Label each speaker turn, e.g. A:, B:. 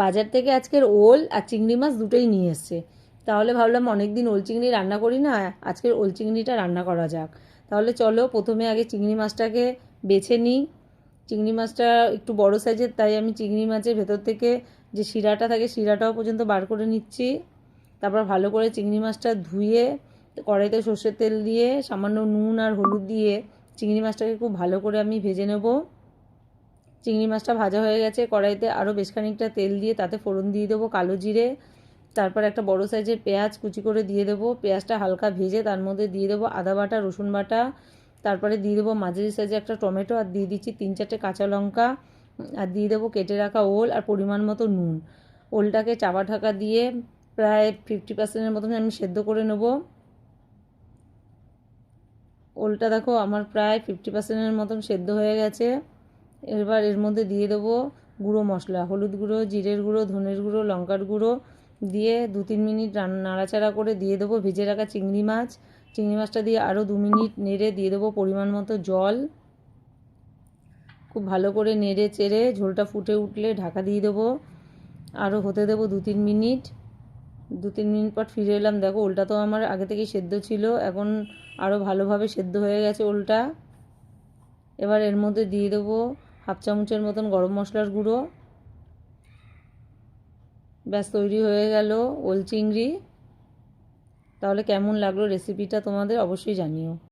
A: বাজার থেকে আজকের ওল আর চিংড়ি মাছ দুটোই নিয়ে এসছে। তাহলে ভাবলাম অনেক দিন ওল চিংড়ি রান্না করি না, আজকের ওল চিংড়িটা রান্না করা যাক। তাহলে চলো প্রথমে আগে চিংড়ি মাছটাকে বেছে নিই। চিংড়ি মাছটা একটু বড় সাইজের, তাই আমি চিংড়ি মাছের ভেতর থেকে যে শিরাটা থাকে শিরাটাও পর্যন্ত বার করে নিচ্ছি। তারপর ভালো করে চিংড়ি মাছটা ধুয়ে, কড়াইতে সর্ষের তেল দিয়ে, সামান্য নুন আর হলুদ দিয়ে চিংড়ি মাছটাকে খুব ভালো করে আমি ভেজে নেব। চিংড়ি মাছটা ভাজা হয়ে গেছে, কড়াইতে আরও বেশ খানিকটা তেল দিয়ে তাতে ফোড়ন দিয়ে দেবো, কালো জিরে, তারপর একটা বড় সাইজের পেঁয়াজ কুচি করে দিয়ে দেবো, পেঁয়াজটা হালকা ভেজে তার মধ্যে দিয়ে দেবো আদা বাটা, রসুন বাটা, তারপরে দিয়ে দেবো মাঝারি সাইজে একটা টমেটো, আর দিয়ে দিচ্ছি তিন চারটে কাঁচা লঙ্কা, আর দিয়ে দেবো কেটে রাখা ওল আর পরিমাণ মতো নুন। ওলটাকে চাপা ঢাকা দিয়ে প্রায় ফিফটি পার্সেন্টের মতন আমি সেদ্ধ করে নেব। ওলটা দেখো আমার প্রায় ফিফটি পার্সেন্টের মতন সেদ্ধ হয়ে গেছে। এবার এর মধ্যে দিয়ে দেবো গুঁড়ো মশলা। হলুদ গুঁড়ো, জিরের গুঁড়ো, ধনের গুঁড়ো, লঙ্কার গুঁড়ো দিয়ে দু তিন মিনিট নাড়াচাড়া করে দিয়ে দেবো ভেজে রাখা চিংড়ি মাছ। চিংড়ি মাছটা দিয়ে আরও দু মিনিট নেড়ে দিয়ে দেবো পরিমাণ মতো জল। খুব ভালো করে নেড়ে চেড়ে ঝোলটা ফুটে উঠলে ঢাকা দিয়ে দেবো। আরও হতে দেবো দু তিন মিনিট। দু তিন মিনিট পর ফিরে এলাম। দেখো ওলটা তো আমার আগে থেকেই সেদ্ধ ছিল, এখন আরও ভালোভাবে সেদ্ধ হয়ে গেছে ওলটা। এবার এর মধ্যে দিয়ে দেবো হাফ চামচের মতন গরম মশলার গুঁড়ো। ব্যাস, তৈরি হয়ে গেল ওল চিংড়ি। তাহলে কেমন লাগল রেসিপিটা তোমাদের অবশ্যই জানিও।